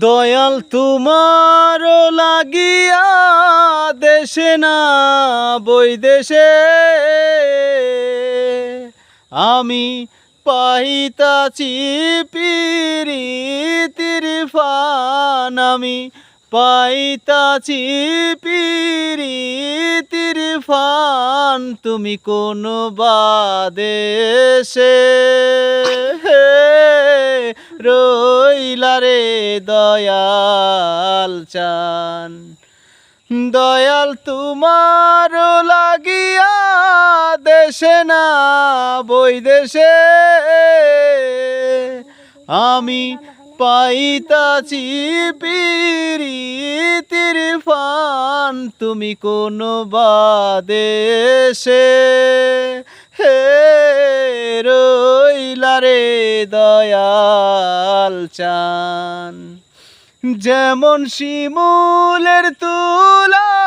দয়াল তোমার লাগিয়া দেশে না বৈদেশে আমি পাইতাছি পিরিতির ফান, আমি পাইতাছি পিরিতির ফান, তুমি কোন বাদেশে। রইলা রে দয়াল চান। দয়াল তোমার লাগিয়া দেশে না বৈদেশে আমি পাইতাছি পিরিতির ফান, তুমি কোন বাদেশে দয়াল চান। যেমন শিমুলের তুলা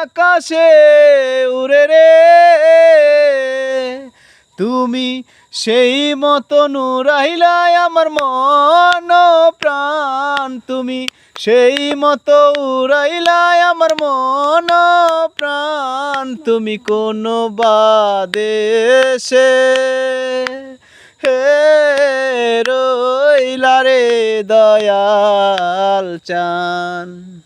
আকাশে উড়ে রে। তুমি সেই মতন উড়াইলাই আমার মন প্রাণ। তুমি সেই মতো উড়াইলাই আমার মন প্রাণ। তুমি কোনো বাদেশে দয়াল চান।